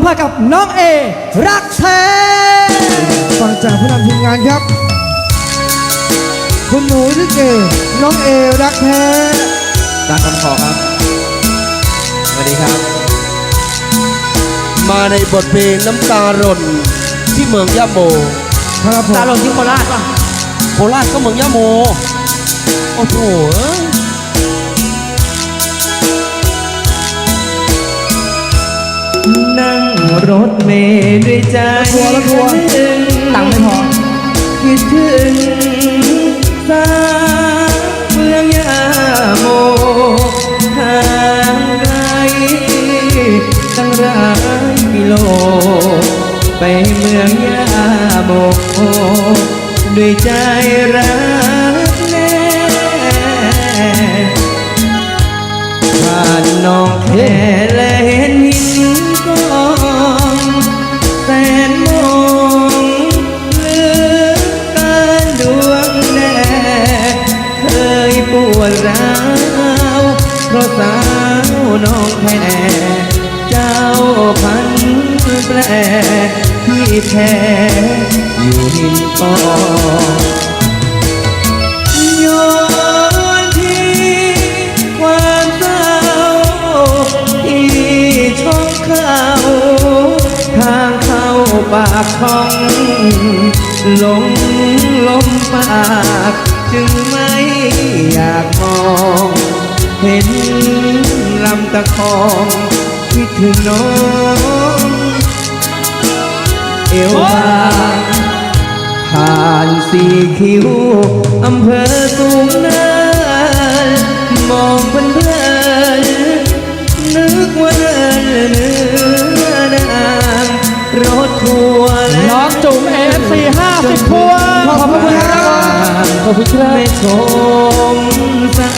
ำพากับน้องเอ รักแท้ฟังจากผู้นำทีมงานครับ คุณหนูที่เกน้องเอ รักแท้ตามคำขอครับ สวัสดีครับ มาในบทเพลงน้ำตาหล่นที่เมืองยะโมครับผมตาหล่นที่โคราชป่ะโคราชก็เมืองยะโม โอ้โห รถเมล์ด้วยใจทัวร์แล้วทัวร์ถึงตังค์ไม่พอ คิดถึงสาวเมืองยาโมทางไกลตั้งร้ายกิโล ไปเมืองยาโมด้วยใจรักแน่ผ่านน้องแค่และเห็นหิน ที่แท้อยู่หินกองย้อนที่ความเศร้าที่ช่องเขาทางเข้าปากช่องลงลมปากจึงไม่อยากมองเห็นลำตะคองคิดถึงน้อง เอวบางผ่านสีคิ้วอำเภอสูงเนินมองเพลินๆนึกว่าเดินเนื้อนางรถทัวร์และน้องจุ๋มเอฟซีห้าสิบพวงขอบพระคุณครับขอบคุณครับไม่ชมสร้า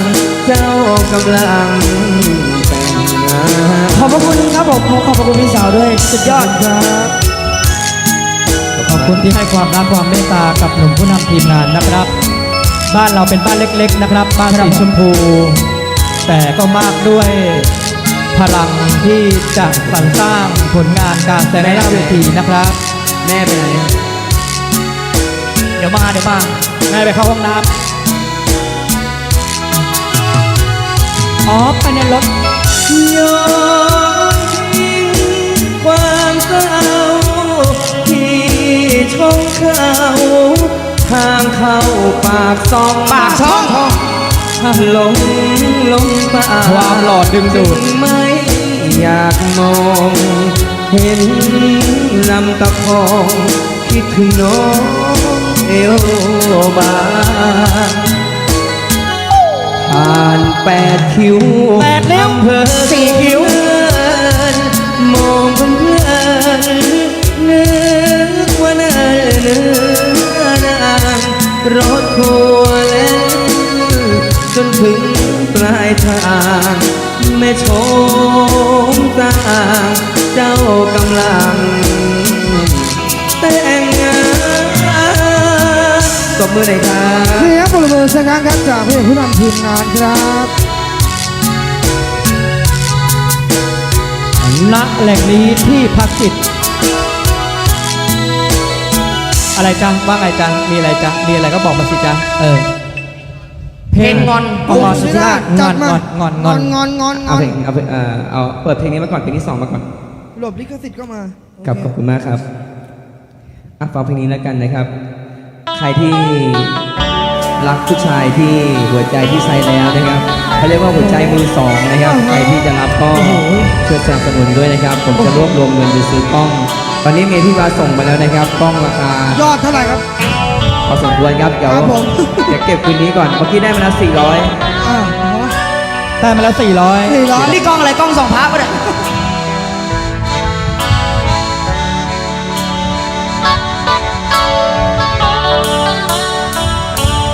งเจ้ากำลังแต่งงานขอบพระคุณครับผมขอบพระคุณพี่สาวด้วย สุดยอดครับข อบคุณที่ให้ความรักความเมตตากับหนุ่มผู้นำทีมงานนะครับ บ้านเราเป็นบ้านเล็ก ๆ นะครับ บ้านสีชมพู แต่ก็มากด้วยพลังที่จะสรรสร้างผลงานการแสดงหน้าเวทีนะครับ แม่ไปไหนเดี๋ยวมาเดี๋ยวมาแม่ไปเข้าห้องน้ำอ๋อไปในรถยอ เขาทางเข้าปากซองปากช่องลงลงปากความหล่อดึงดูดจึไม่อยากมอง เห็นลำตะคองคิดถึงน้องเอวบางผ่านแปดคิ้วแปดนิ้วอำเภอสี่คิ้วายทางแม่ชมสร้าเจ้ากำลัง แต่งงานตบมือหน่อยครับเสียงปรบมือสักครั้งครับจากพี่ผู้นำทีมงานครับณแหล่งนี้ที่พักจิต อะไรจังว่าไงจังมีอะไรจังมีอะไรก็บอกมาสิจังเออ เพลงงอนงอนสุดท้ายงจัอดนมางอนงอนงงออนนงอนงอนงเอาอนเพลงเอาเพลงเอ่อเอาเปิดเพลงนี้มาก่อนเพลงที่สองมาก่อนหลบลิขสิทธิ์ก็มาครับขอบคุณมากครับอะฟังเพลงนี้แล้วกันนะครับ ใครที่รักผู้ชายที่หัวใจที่ใช้แล้วนะครับเขาเรียกว่าหัวใจมือสองนะครับ ใครที่จะรับก็ช่วยสนับสนุนด้วยนะครับ ผมจะรวบรวมเงินไปซื้อกล้อง ตอนนี้เมย์พี่วาส่งมาแล้วนะครับกล้องราคายอดเท่าไหร่ครับ พอสมควรครับเดี๋ยวครับผม เดี๋ยวเก็บคืนนี้ก่อนเมื่อกี้ได้มาแล้ว400อ่าได้มาแล้ว400 สี่ร้อยนี่กล้องอะไรกล้องสองพับเนี่ย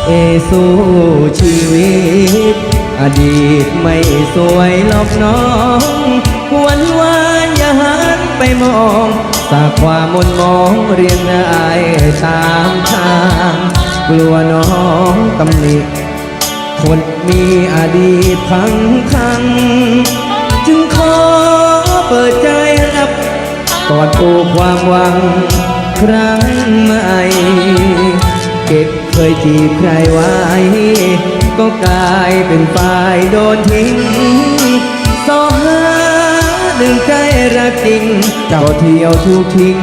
เอสู้ชีวิต อดีตไม่สวยหรอกน้องวันวานอย่าหัน ไปมองสากความมนมองเรียงรายตามทาง กลัวน้องตำหนิคนมีอดีตพังคัง จึงขอเปิดใจรับกอดโอความหวังครั้งใหม่เก็บเคยจีบใครไว้ ก็กลายเป็นฝ่ายโดนทิ้ง รักจริง เจ้าเที่ยวทุกทิ้ง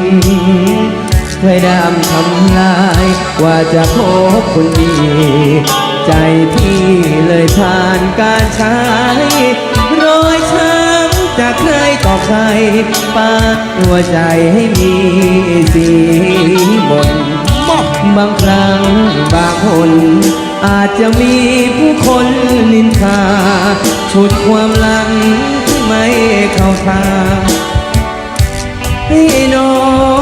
เคยดำทำลาย ว่าจะพบคนดี ใจพี่เลยผ่านการใช้รอยช้ำจากใครต่อใครปาหัวใจให้มีสีมนบางครั้งบางคนอาจจะมีผู้คนนินทาชุดความหลัง ไม่เข้าทางให้น้อ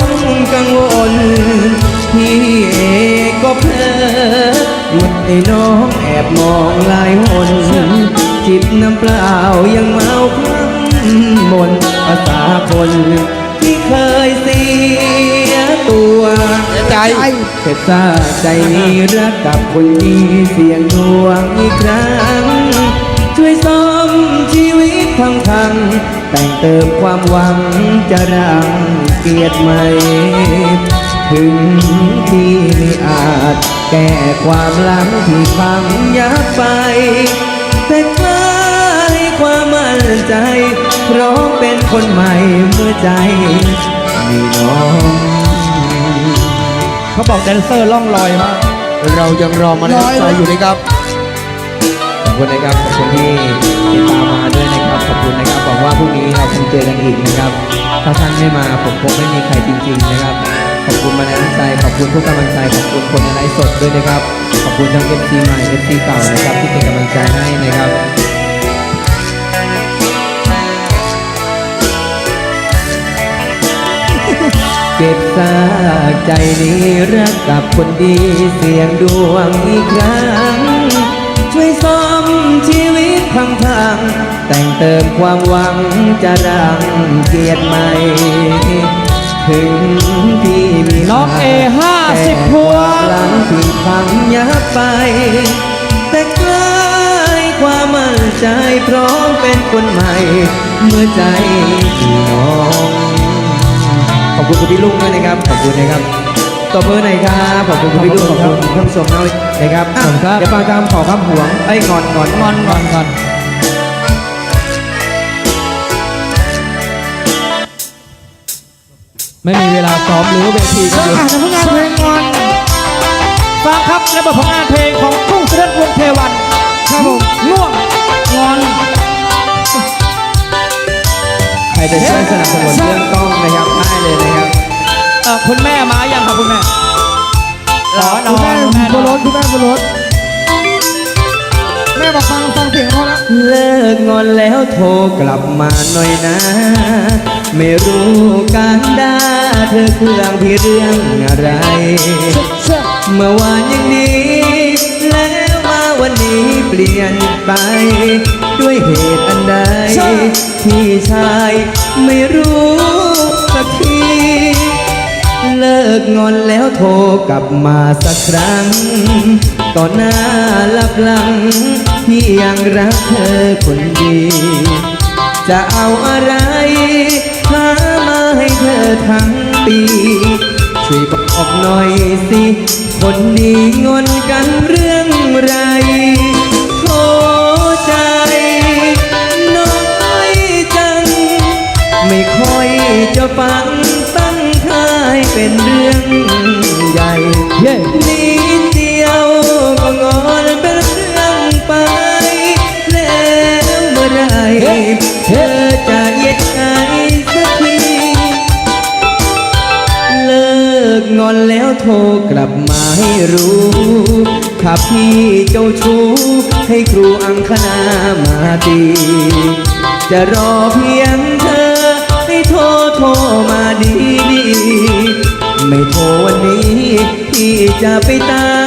งกังวลพี่เองก็เพลอหมดให้น้องแอบมองลายหนจิบน้ำเปล่ายังเมาคลั่ำมนภาษาคนที่เคยเสียตัวใจเก็บซาใจนี้รักกับคนดีเสียงดวงอีกครั้ง ช่วยซ่อมชีว ตพังพังๆแต่งเติมความหวังจะรังเกียรติไหม ถึงที่ไม่อาจแก้ความหลังที่พังยับไป แต่คล้ายความมั่นใจ เพราะเป็นคนใหม่เมื่อใจมีน้องเขาบอกแดนเซอร์ล่องลอยมากเรายังรอมาในใจอยู่นะครับขอบ คุณนะครับขอบคุณที่ติดตามมาด้วยนะครับขอบคุณนะครับหวังว่าพรุ่งนี้เราคงเจอกันอีกนะครับ ถ้าท่านไม่มาผมคงไม่มีใครจริง ๆ นะครับ ขอบคุณมาในน้ำใจขอบคุณทุกกำลังใจขอบคุณคนในไลฟ์สดด้วยนะครับ ขอบคุณทั้ง FC ใหม่ FC เก่านะครับที่เป็นกำลังใจให้นะครับเก็บซากใจนี้รักกับคนดีเสียงดวงอีกครั้ง พังพังๆแต่งเติมความหวังจะรังเกียรติใหม่ ถึงที่มีน้องเอห้าสิบพวงหลังที่พังยับไป แต่กลายความมั่นใจพร้อมเป็นคนใหม่ เมื่อใจพี่น้อง ขอบคุณคุณพี่ลุงด้วยนะครับ ขอบคุณนะครับ ตบมือหน่อยครับขอบคุณคุณพี่ลุงขอบคุณท่านผู้ชมด้วยนะครับอะขอบคุณครับเดี๋ยวฟังตามขอคำหวงไอ้ยงอนงอนงอนงอนงอนไม่มีเวลาซ้อมหรือเวทีกันอยู่อ่านผลงานเพลงงอนฟังครับและบทผลงานเพลงของกุ้งเสด็จวงศ์เทวันครับผมง่วงงอนใครจะช่วยสนับสนุนเรื่องกล้องนะครับได้เลยนะครับ เอ่อคุณแม่มายังครับคุณแม่รอนคุณอแม่นคุณแม่บนนรอถนคุณแม่บนรถแม่บอกฟังฟังเสียงพอแล้วเลิกงอนแล้วโทรกลับมาหน่อยนะ ไม่รู้การด่าเธอเครื่องพี่เรื่องอะไรเชื่อเมื่อวานยังดีแล้วมาวันนี้เปลี่ยนไป ด้วยเหตุอันใดที่ชายไม่รู้ กงอนแล้วโทรกลับมาสักครั้งก่อนหน้าลับหลังที่ยังรักเธอคนดี จะเอาอะไรหามาให้เธอทั้งปีช่วยบอกหน่อยสิ คนนี้งอนกันเรื่องไร ถ้าพี่เจ้าชู้ให้ครูอังคณามาตี จะรอเพียงเธอให้โทรโทรมาดีดี ไม่โทรวันนี้ พี่จะไปตาม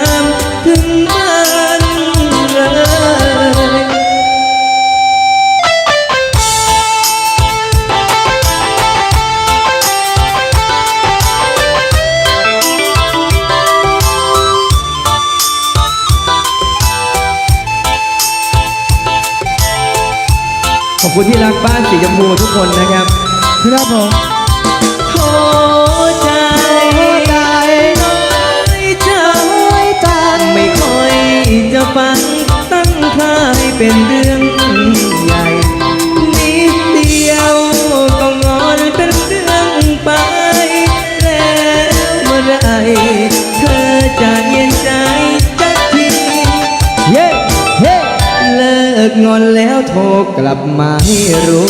ขอบคุณที่รักบ้านสีชมพูทุกคนนะครับครับผมโทใจใจน้อยใจจังไม่ค่อยจะฟังตั้งค่ายเป็นเรื่องใหญ่นิดเดียวก็งอนเป็นเรื่องไปแล้วเมื่อไหร งอนแล้วโทรกลับมาให้รู้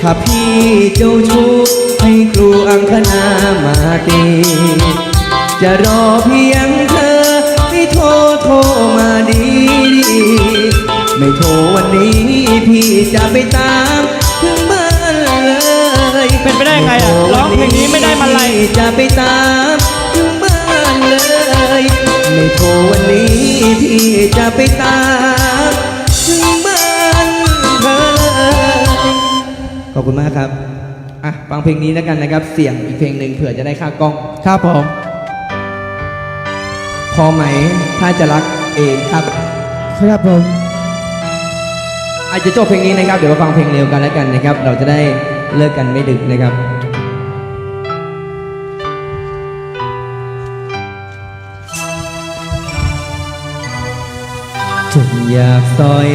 ถ้าพี่เจ้าชู้ให้ครูอังคณามาตี จะรอเพียงเธอให้โทรโทรมาดีดีๆไม่โทรวันนี้พี่จะไปตามถึงบ้านเลยเป็นไปได้ไงอะร้องเพลงนี้ไม่ได้มาลัยพี่จะไปตามถึงบ้านเลย ไม่โทรวันนี้พี่จะไปตาม ขอบคุณมากครับอะฟังเพลงนี้แล้วกันนะครับ เสียงอีกเพลงหนึ่งเผื่อจะได้ค่ากล้อง ครับผม พอไหมถ้าจะรักเองครับ ครับผม อาจจะจบเพลงนี้นะครับ เดี๋ยวมาฟังเพลงเร็วกันแล้วกันนะครับ เราจะได้เลิกกันไม่ดึกนะครับจนอยากสอย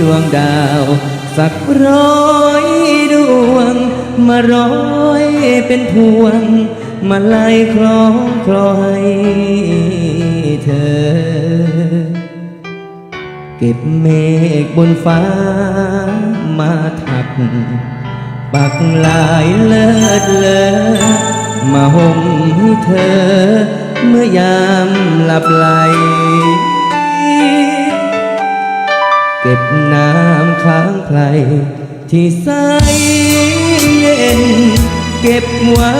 ดวงดาว สักร้อยดวง มาร้อยเป็นพวง มาไล่คล้องคลอยเธอ เก็บเมฆบนฟ้ามาถัก ปักลายเลิศเลอมาห่มให้เธอ เมื่อยามหลับไหล เก็บน้ำค้างใครที่ใสเย็น เก็บไว้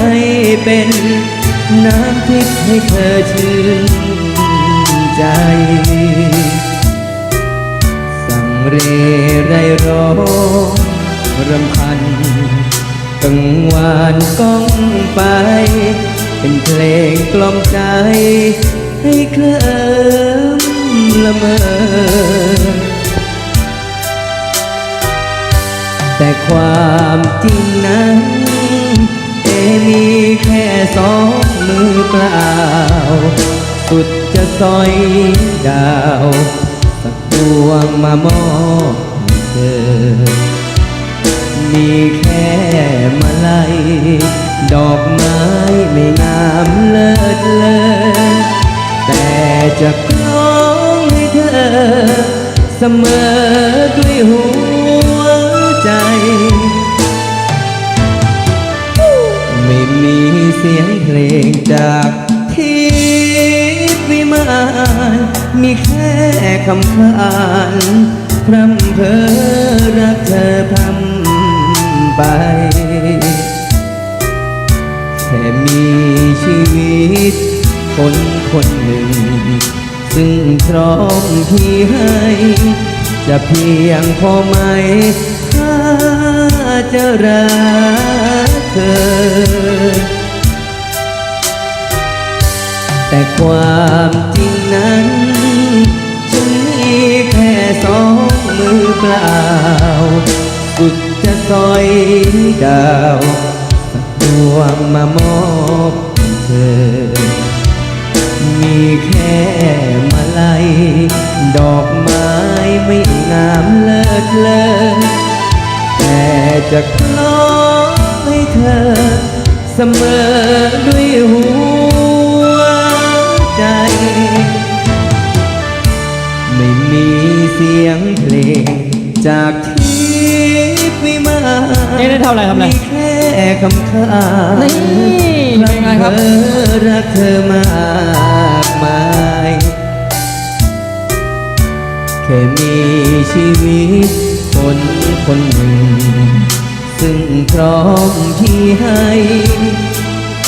ให้เป็น น้ำทิพย์ให้เธอชื่นใจสั่งเรไรร้องรำพันกังวานก้องไป เป็นเพลงกล่อมใจให้เคลิ้ม ละเมอ แต่ความจริงนั้นเอมีแค่สองมือเปล่า สุดจะซอยดาว สักดวงมามอบเธอ มีแค่มาลัยดอกไม้ไม่งามเลิศเลอแต่จะ เสมอด้วยหัวใจ ไม่มีเสียงเพลงจากทิพวิมานมีแค่คำขานพร่ำเพ้อรักเธอพร่ำไปแค่มีชีวิตคนคนหนึ่ง ซึ่งพร้อมที่ให้ จะเพียงพอไหมถ้าจะรักเธอแต่ความจริงนั้น ฉันมีแค่สองมือเปล่า สุดจะซอยดาวสักดวงมามอบเธอ มีแค่มาลัย ดอกไม้ไม่งามเลิศเลอแต่จะคล้องให้เธอ เสมอด้วยหัวใจ ไม่มีเสียงเพลงจากที่วิมานนี่ได้เท่าไหร่ทำไร มีแค่คำขานนี่เป็นไงครับ เธอรักเธอมาก มาย แค่มีชีวิตคนคนหนึ่ง ซึ่งพร้อมที่ให้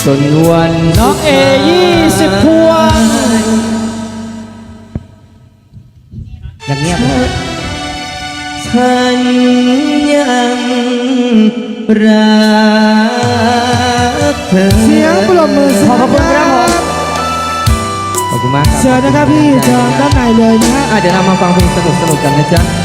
จนวันน้องเอยี่สิบพวงอย่างเงียบเลยฉันยังรักเธอ เสียงปรบมือขอบพระคุณครับผมขอบ คุณมากครับเชิญนะครับพี่เชิญด้านในเลยนะฮะอะเดี๋ยวเรามาฟังเพลงสนุกๆกันนะจ๊ะ